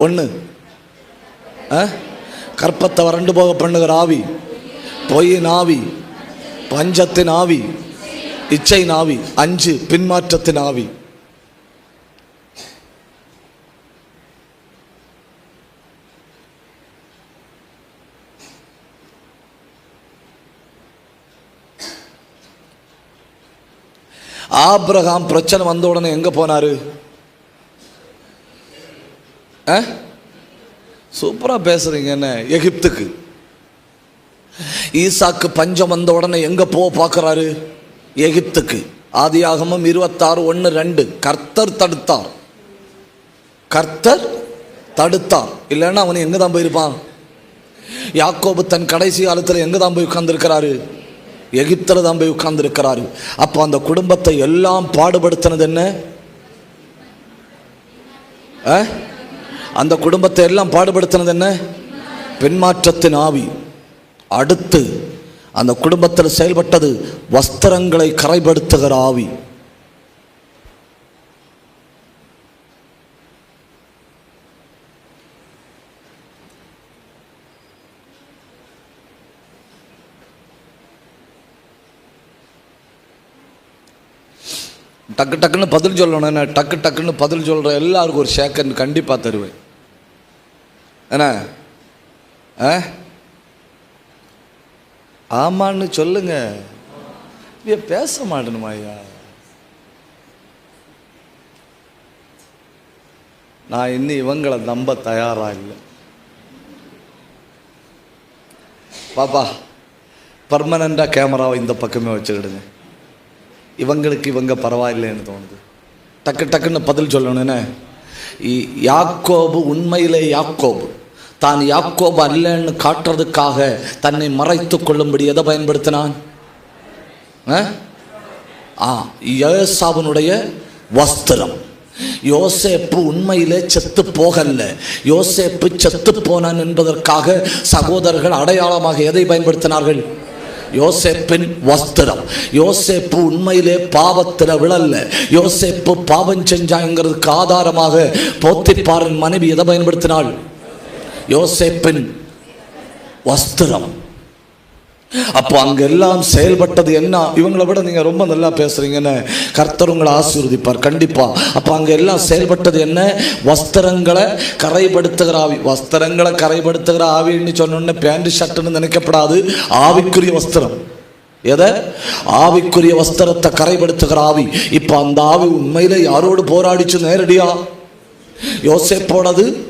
ஒன்று கற்பத்தை வறண்டு போக பண்ணுகிற ஆவி பொய்யின் ஆவி பஞ்சத்தின் ஆவி இச்சை ஆவி அஞ்சு பின்மாற்றத்தின் ஆவி. ஆப்ரஹாம் பிரச்சனை வந்த உடனே எங்க போனாரு? ஆ? சூப்பராக பேசுகிறீங்க என்ன? எகிப்துக்கு. ஈசாக்கு பஞ்சம் வந்த உடனே எங்கே போக பார்க்குறாரு? எகிப்துக்கு. ஆதியாகமம் இருபத்தாறு ஒன்று ரெண்டு. கர்த்தர் தடுத்தார். கர்த்தர் தடுத்தார். இல்லைன்னா அவன் எங்கே தான் போயிருப்பான்? யாக்கோபு தன் கடைசி காலத்தில் எங்கே தான் போய் உட்கார்ந்துருக்கிறாரு? எகிப்தில் தான் போய் உட்கார்ந்துருக்கிறாரு. அப்போ அந்த குடும்பத்தை எல்லாம் பாடுபடுத்தினது என்ன? ஆ? அந்த குடும்பத்தை எல்லாம் பாடுபடுத்தினது என்ன? பெண்மாற்றத்தின் ஆவி. அடுத்து அந்த குடும்பத்தில் செயல்பட்டது வஸ்திரங்களை கரைப்படுத்துகிற ஆவி. டக்கு டக்குன்னு பதில் சொல்லணும் என்ன? டக்கு டக்குன்னு பதில் சொல்கிற எல்லாருக்கும் ஒரு சேக்கண்ட் கண்டிப்பாக தருவேன். என்ன? ஆ? ஆமான்னு சொல்லுங்க. ஐயா பேச மாட்டேனுமா ஐயா? நான் இன்னும் இவங்களை நம்ப தயாரா இல்லை. பாப்பா பர்மனண்டாக கேமராவை இந்த பக்கமே வச்சுக்கிடுங்க. இவங்களுக்கு இவங்க பரவாயில்லைன்னு தோணுது. டக்கு டக்குன்னு பதில் சொல்லணும் என்ன? யாக்கோபு உண்மையிலே யாக்கோபு. தான் யாக்கோபு அல்லன்னு காட்டுறதுக்காக தன்னை மறைத்து கொள்ளும்படி எதை பயன்படுத்தினான்? ஆ? ஆ யோசாவினுடைய வஸ்திரம். யோசேப்பு உண்மையிலே செத்து போகல யோசேப்பு செத்து போனான் என்பதற்காக சகோதரர்கள் அடையாளமாக எதை பயன்படுத்தினார்கள்? யோசேப்பின் வஸ்திரம். யோசேப்பு உண்மையிலே பாவத்தில் விழல்ல. யோசேப்பு பாவம் செஞ்சாங்கிறதுக்கு ஆதாரமாக போத்திப்பாரின் மனைவி எதை பயன்படுத்தினாள்? யோசேப்பின் வஸ்திரம். அப்போ அங்கெல்லாம் செயல்பட்டது என்ன? இவங்களை விட நீங்கள் ரொம்ப நல்லா பேசுகிறீங்கன்னு கர்த்தர் உங்களை ஆசீர்வதிப்பார் கண்டிப்பாக அப்போ அங்கே எல்லாம் செயல்பட்டது என்ன? வஸ்திரங்களை கரைப்படுத்துகிற ஆவி. வஸ்திரங்களை கரைப்படுத்துகிற ஆவின்னு சொன்னோன்னே பேண்ட் ஷர்ட்னு நினைக்கப்படாது. ஆவிக்குரிய வஸ்திரம். எதை? ஆவிக்குரிய வஸ்திரத்தை கரைப்படுத்துகிற ஆவி. இப்போ அந்த ஆவி உண்மையில் யாரோடு போராடிச்சு நேரடியா? யோசிப்போடது